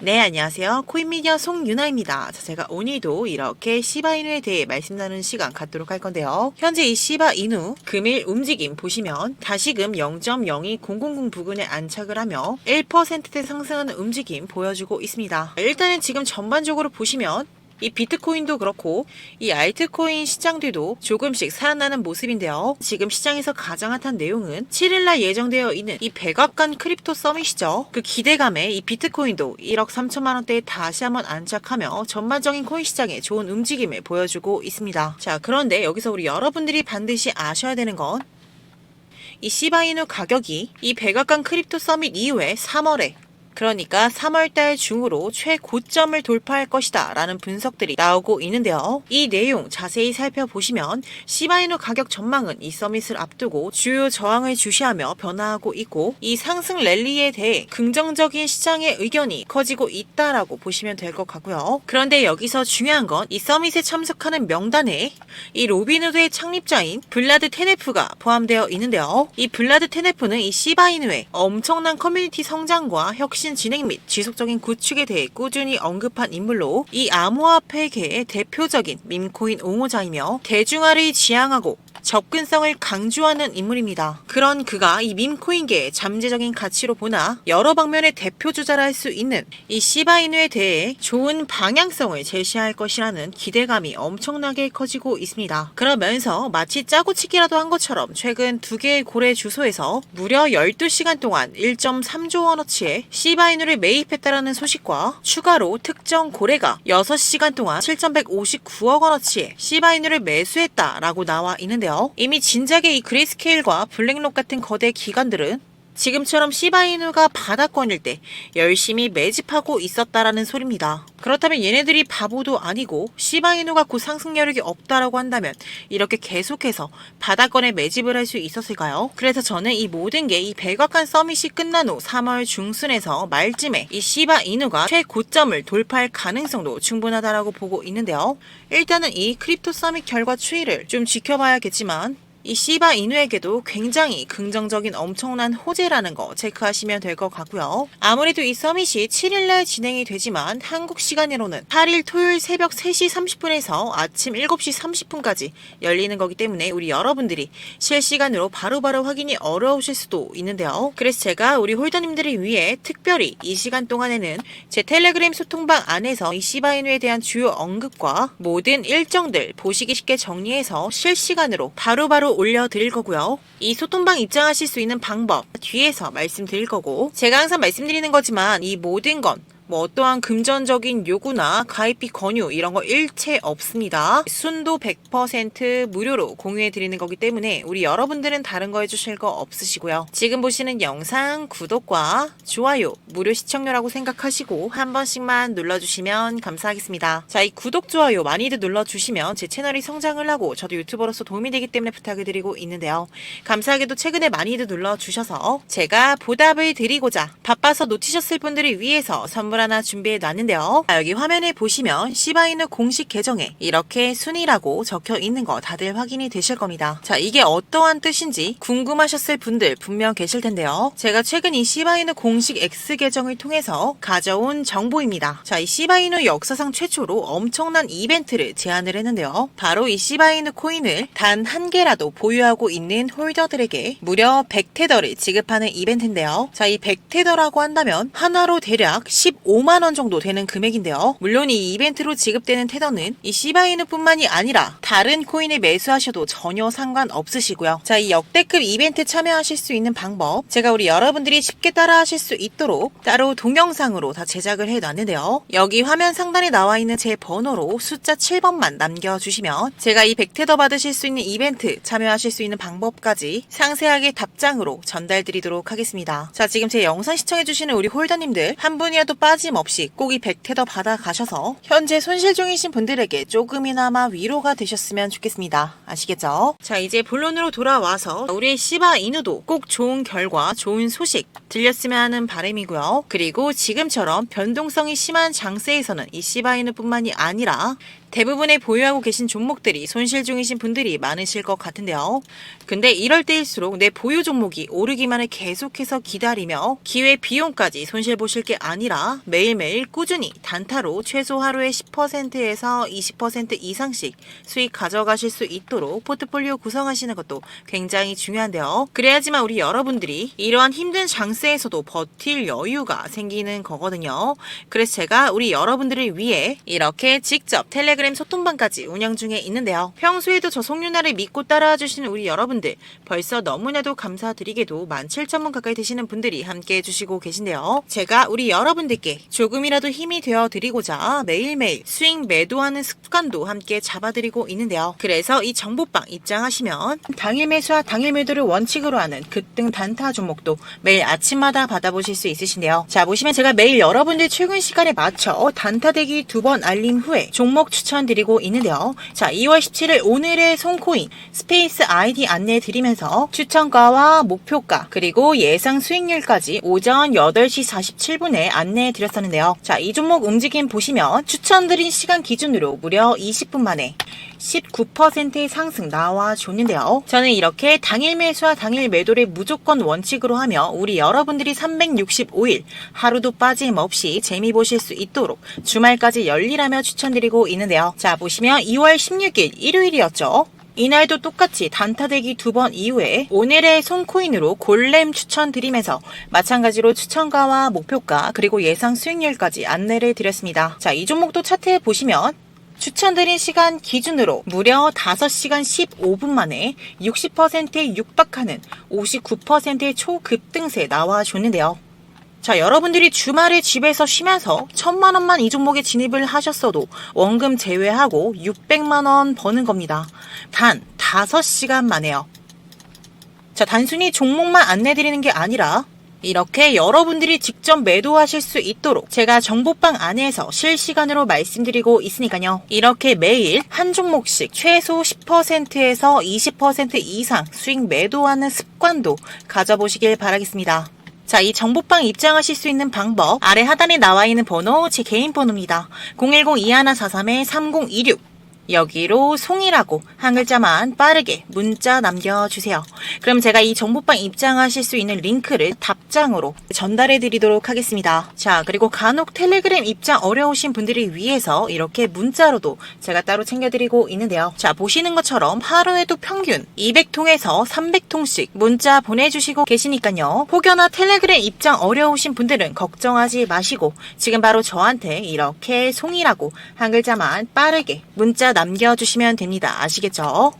네, 안녕하세요. 코인미디어 송유나입니다. 자, 제가 오늘도 이렇게 시바이누에 대해 말씀 나누는 시간 갖도록 할 건데요. 현재 이 시바이누 금일 움직임 보시면 다시금 0.02000 부근에 안착을 하며 1%대 상승하는 움직임 보여주고 있습니다. 일단은 지금 전반적으로 보시면 이 비트코인도 그렇고 이 알트코인 시장들도 조금씩 살아나는 모습인데요. 지금 시장에서 가장 핫한 내용은 7일날 예정되어 있는 이 백악관 크립토 서밋이죠. 그 기대감에 이 비트코인도 1억 3천만 원대에 다시 한번 안착하며 전반적인 코인 시장에 좋은 움직임을 보여주고 있습니다. 자, 그런데 여기서 우리 여러분들이 반드시 아셔야 되는 건이 시바이누 가격이 이 백악관 크립토 서밋 이후에 3월에 그러니까 3월달 중으로 최고점을 돌파할 것이다 라는 분석들이 나오고 있는데요. 이 내용 자세히 살펴보시면 시바이누 가격 전망은 이 서밋을 앞두고 주요 저항을 주시하며 변화하고 있고 이 상승 랠리에 대해 긍정적인 시장의 의견이 커지고 있다라고 보시면 될 것 같고요. 그런데 여기서 중요한 건 이 서밋에 참석하는 명단에 이 로비누드의 창립자인 블라드 테네프가 포함되어 있는데요. 이 블라드 테네프는 이 시바이누의 엄청난 커뮤니티 성장과 혁신 진행 및 지속적인 구축에 대해 꾸준히 언급한 인물로 이 암호화폐계의 대표적인 밈코인 옹호자이며 대중화를 지향하고 접근성을 강조하는 인물입니다. 그런 그가 이 밈코인계의 잠재적인 가치로 보나 여러 방면의 대표 주자라 할 수 있는 이 시바이누에 대해 좋은 방향성을 제시할 것이라는 기대감이 엄청나게 커지고 있습니다. 그러면서 마치 짜고치기라도 한 것처럼 최근 두 개의 고래 주소에서 무려 12시간 동안 1.3조 원어치의 시 바이누를 매입했다라는 소식과 추가로 특정 고래가 6시간 동안 7,159억 원어치의 시바이누를 매수했다라고 나와 있는데요. 이미 진작에 이 그레이스케일과 블랙록 같은 거대 기관들은 지금처럼 시바이누가 바닥권일 때 열심히 매집하고 있었다라는 소리입니다. 그렇다면 얘네들이 바보도 아니고 시바이누가 곧 상승 여력이 없다라고 한다면 이렇게 계속해서 바닥권에 매집을 할 수 있었을까요? 그래서 저는 이 모든 게 이 백악관 서밋이 끝난 후 3월 중순에서 말쯤에 이 시바이누가 최고점을 돌파할 가능성도 충분하다라고 보고 있는데요. 일단은 이 크립토 서밋 결과 추이를 좀 지켜봐야겠지만 이 시바 이누에게도 굉장히 긍정적인 엄청난 호재라는 거 체크하시면 될 것 같고요. 아무래도 이 서밋이 7일날 진행이 되지만 한국 시간으로는 8일 토요일 새벽 3시 30분에서 아침 7시 30분까지 열리는 거기 때문에 우리 여러분들이 실시간으로 바로바로 확인이 어려우실 수도 있는데요. 그래서 제가 우리 홀더님들을 위해 특별히 이 시간 동안에는 제 텔레그램 소통방 안에서 이 시바 이누에 대한 주요 언급과 모든 일정들 보시기 쉽게 정리해서 실시간으로 바로바로 올려드릴 거고요. 이 소통방 입장하실 수 있는 방법 뒤에서 말씀드릴 거고 제가 항상 말씀드리는 거지만 이 모든 건 뭐 어떠한 금전적인 요구나 가입비 권유 이런 거 일체 없습니다. 순도 100% 무료로 공유해 드리는 거기 때문에 우리 여러분들은 다른 거 해주실 거 없으시고요. 지금 보시는 영상 구독과 좋아요 무료 시청료라고 생각하시고 한 번씩만 눌러주시면 감사하겠습니다. 자, 이 구독 좋아요 많이들 눌러주시면 제 채널이 성장을 하고 저도 유튜버로서 도움이 되기 때문에 부탁을 드리고 있는데요. 감사하게도 최근에 많이들 눌러주셔서 제가 보답을 드리고자 바빠서 놓치셨을 분들을 위해서 선물 하나 준비해 놨는데요. 자, 여기 화면에 보시면 시바이누 공식 계정에 이렇게 순위라고 적혀 있는 거 다들 확인이 되실 겁니다. 자, 이게 어떠한 뜻인지 궁금하셨을 분들 분명 계실 텐데요. 제가 최근 이 시바이누 공식 X 계정을 통해서 가져온 정보입니다. 자, 이 시바이누 역사상 최초로 엄청난 이벤트를 제안을 했는데요. 바로 이 시바이누 코인을 단 한 개라도 보유하고 있는 홀더들에게 무려 100테더를 지급하는 이벤트인데요. 자, 이 100테더라고 한다면 하나로 대략 15만 원 정도 되는 금액인데요. 물론 이 이벤트로 지급되는 테더는 이 시바이누뿐만이 아니라 다른 코인을 매수하셔도 전혀 상관없으시고요. 자, 이 역대급 이벤트 참여하실 수 있는 방법 제가 우리 여러분들이 쉽게 따라하실 수 있도록 따로 동영상으로 다 제작을 해놨는데요. 여기 화면 상단에 나와 있는 제 번호로 숫자 7번만 남겨주시면 제가 이 100테더 받으실 수 있는 이벤트 참여하실 수 있는 방법까지 상세하게 답장으로 전달드리도록 하겠습니다. 자, 지금 제 영상 시청해주시는 우리 홀더님들 한 분이라도 빠 짐없이 꼭이 100테더 받아가셔서 현재 손실 중이신 분들에게 조금이나마 위로가 되셨으면 좋겠습니다. 아시겠죠? 자, 이제 본론으로 돌아와서 우리 시바 이누도 꼭 좋은 결과, 좋은 소식 들렸으면 하는 바람이고요. 그리고 지금처럼 변동성이 심한 장세에서는 이 시바 이누뿐만이 아니라 대부분의 보유하고 계신 종목들이 손실 중이신 분들이 많으실 것 같은데요. 근데 이럴 때일수록 내 보유 종목이 오르기만을 계속해서 기다리며 기회 비용까지 손실 보실 게 아니라 매일매일 꾸준히 단타로 최소 하루에 10%에서 20% 이상씩 수익 가져가실 수 있도록 포트폴리오 구성하시는 것도 굉장히 중요한데요. 그래야지만 우리 여러분들이 이러한 힘든 장세에서도 버틸 여유가 생기는 거거든요. 그래서 제가 우리 여러분들을 위해 이렇게 직접 텔레 그램 소통방까지 운영 중에 있는데요. 평소에도 저 송윤아를 믿고 따라와 주시는 우리 여러분들 벌써 너무나도 감사드리게도 17,000분 가까이 되시는 분들이 함께 해 주시고 계신데요. 제가 우리 여러분들께 조금이라도 힘이 되어 드리고자 매일매일 수익 매도하는 습관도 함께 잡아드리고 있는데요. 그래서 이 정보방 입장하시면 당일 매수와 당일 매도를 원칙으로 하는 급등 단타 종목도 매일 아침마다 받아보실 수 있으신데요. 자 보시면 제가 매일 여러분들 출근 시간에 맞춰 단타 대기 두 번 알림 후에 종목 추천 드리고 있는데요. 자 2월 17일 오늘의 손코인 스페이스 아이디 안내 드리면서 추천가와 목표가 그리고 예상 수익률까지 오전 8시 47분에 안내해 드렸었는데요. 자 이 종목 움직임 보시면 추천드린 시간 기준으로 무려 20분 만에 19%의 상승 나와 줬는데요. 저는 이렇게 당일 매수와 당일 매도를 무조건 원칙으로 하며 우리 여러분들이 365일 하루도 빠짐없이 재미 보실 수 있도록 주말까지 열일하며 추천드리고 있는데요. 자, 보시면 2월 16일 일요일이었죠. 이날도 똑같이 단타대기 두 번 이후에 오늘의 손코인으로 골렘 추천드리면서 마찬가지로 추천가와 목표가 그리고 예상 수익률까지 안내를 드렸습니다. 자, 이 종목도 차트에 보시면 추천드린 시간 기준으로 무려 5시간 15분 만에 60%에 육박하는 59%의 초급등세 나와줬는데요. 자, 여러분들이 주말에 집에서 쉬면서 천만 원만 이 종목에 진입을 하셨어도 원금 제외하고 600만 원 버는 겁니다. 단 5시간 만에요. 자, 단순히 종목만 안내드리는 게 아니라 이렇게 여러분들이 직접 매도하실 수 있도록 제가 정보방 안에서 실시간으로 말씀드리고 있으니까요. 이렇게 매일 한 종목씩 최소 10%에서 20% 이상 수익 매도하는 습관도 가져보시길 바라겠습니다. 자, 이 정보방 입장하실 수 있는 방법 아래 하단에 나와 있는 번호 제 개인 번호입니다. 010-2143-3026 여기로 송이라고 한 글자만 빠르게 문자 남겨주세요. 그럼 제가 이 정보방 입장하실 수 있는 링크를 답장으로 전달해 드리도록 하겠습니다. 자, 그리고 간혹 텔레그램 입장 어려우신 분들을 위해서 이렇게 문자로도 제가 따로 챙겨드리고 있는데요. 자, 보시는 것처럼 하루에도 평균 200통에서 300통씩 문자 보내주시고 계시니까요. 혹여나 텔레그램 입장 어려우신 분들은 걱정하지 마시고 지금 바로 저한테 이렇게 송이라고 한 글자만 빠르게 문자 남겨주시면 됩니다. 아시겠죠?